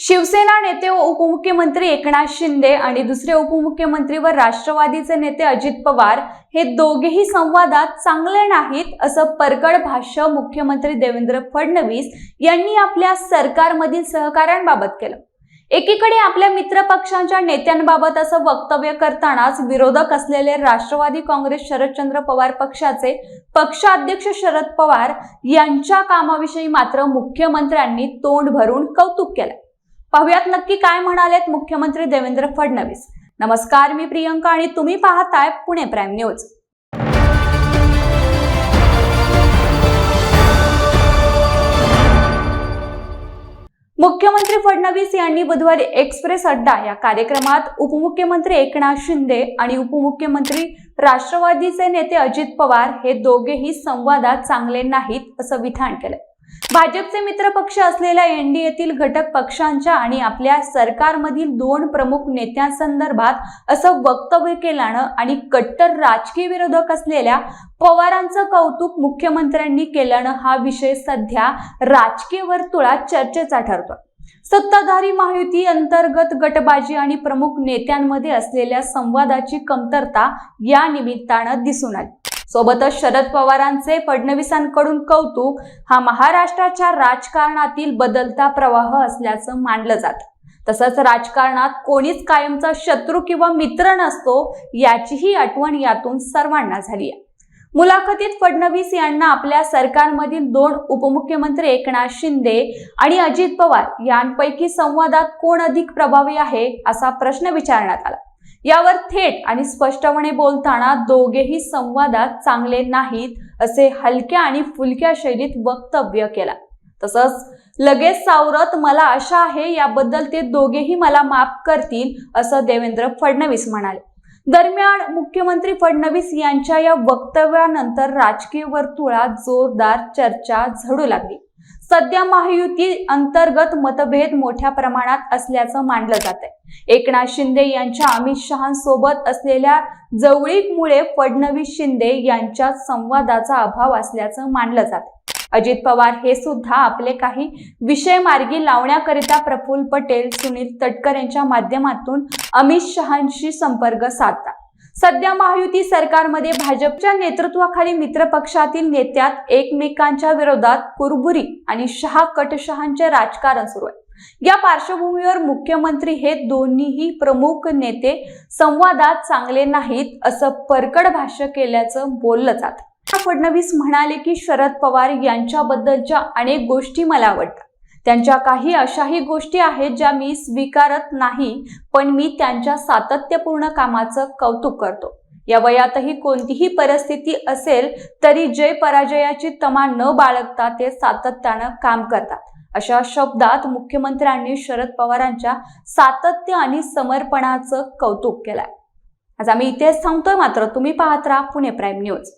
शिवसेना नेते व उपमुख्यमंत्री एकनाथ शिंदे आणि दुसरे उपमुख्यमंत्री व राष्ट्रवादीचे नेते अजित पवार हे दोघेही संवादात चांगले नाहीत असं परकड भाष्य मुख्यमंत्री देवेंद्र फडणवीस यांनी आपल्या सरकारमधील सहकाऱ्यांबाबत केलं. एकीकडे आपल्या मित्र पक्षांच्या नेत्यांबाबत असं वक्तव्य करतानाच विरोधक असलेले राष्ट्रवादी काँग्रेस शरदचंद्र पवार पक्षाचे पक्षाध्यक्ष शरद पवार यांच्या कामाविषयी मात्र मुख्यमंत्र्यांनी तोंड भरून कौतुक केलं. पाहुयात नक्की काय म्हणालेत मुख्यमंत्री देवेंद्र फडणवीस. नमस्कार मी प्रियंका आणि तुम्ही पाहताय पुणे प्राईम न्यूज. मुख्यमंत्री फडणवीस यांनी बुधवारी एक्सप्रेस अड्डा या कार्यक्रमात उपमुख्यमंत्री एकनाथ शिंदे आणि उपमुख्यमंत्री राष्ट्रवादीचे नेते अजित पवार हे दोघेही संवादात चांगले नाहीत असं विधान केलं भाजपचे मित्रपक्ष असलेल्या एनडीएतील घटक पक्षांच्या आणि आपल्या सरकारमधील दोन प्रमुख नेत्यांसंदर्भात असं वक्तव्य केल्यानं आणि कट्टर राजकीय विरोधक असलेल्या पवारांचं कौतुक मुख्यमंत्र्यांनी केल्यानं हा विषय सध्या राजकीय वर्तुळात चर्चेचा ठरतो सत्ताधारी महायुती अंतर्गत गटबाजी आणि प्रमुख नेत्यांमध्ये असलेल्या संवादाची कमतरता या निमित्तानं दिसून आली. सोबतच शरद पवारांचे फडणवीसांकडून कौतुक हा महाराष्ट्राच्या राजकारणातील बदलता प्रवाह असल्याचं मानलं जातं. तसंच राजकारणात कोणीच कायमचा शत्रू किंवा मित्र नसतो याचीही आठवण यातून सर्वांना झाली आहे. मुलाखतीत फडणवीस यांना आपल्या सरकारमधील दोन उपमुख्यमंत्री एकनाथ शिंदे आणि अजित पवार यांपैकी संवादात कोण अधिक प्रभावी आहे असा प्रश्न विचारण्यात आला. यावर थेट आणि स्पष्टपणे बोलताना दोघेही संवादात चांगले नाहीत असे हलक्या आणि फुलक्या शैलीत वक्तव्य केला. तसंच लगेच सावरत मला आशा आहे याबद्दल ते दोघेही मला माफ करतील असं देवेंद्र फडणवीस म्हणाले. दरम्यान मुख्यमंत्री फडणवीस यांच्या या वक्तव्यानंतर राजकीय वर्तुळात जोरदार चर्चा झडू लागली. सध्या महायुती अंतर्गत मतभेद मोठ्या प्रमाणात असल्याचं मानलं जात आहे. एकनाथ शिंदे यांच्या अमित शहांसोबत असलेल्या जवळीकमुळे फडणवीस शिंदे यांच्यात संवादाचा अभाव असल्याचं मानलं जातं अजित पवार हे सुद्धा आपले काही विषय मार्गी लावण्याकरिता प्रफुल्ल पटेल सुनील तटकर यांच्या माध्यमातून अमित शहांशी संपर्क साधतात. सध्या महायुती सरकारमध्ये भाजपच्या नेतृत्वाखाली मित्र पक्षातील नेत्यात एकमेकांच्या विरोधात कुरबुरी आणि शहा कटशहांचे राजकारण सुरू आहे. या पार्श्वभूमीवर मुख्यमंत्री हे दोन्हीही प्रमुख नेते संवादात चांगले नाहीत असं परकड भाष्य केल्याचं बोललं जात. फडणवीस म्हणाले की शरद पवार यांच्याबद्दलच्या अनेक गोष्टी मला आवडतात. त्यांच्या काही अशाही गोष्टी आहेत ज्या मी स्वीकारत नाही पण मी त्यांच्या सातत्यपूर्ण कामाचं कौतुक करतो. या वयातही कोणतीही परिस्थिती असेल तरी जय पराजयाची तमा न बाळगता ते सातत्यानं काम करतात. अशा शब्दात मुख्यमंत्र्यांनी शरद पवारांच्या सातत्य आणि समर्पणाचं कौतुक केलंय. आज आम्ही इथेच थांबतोय मात्र तुम्ही पाहत राहा पुणे प्राईम न्यूज.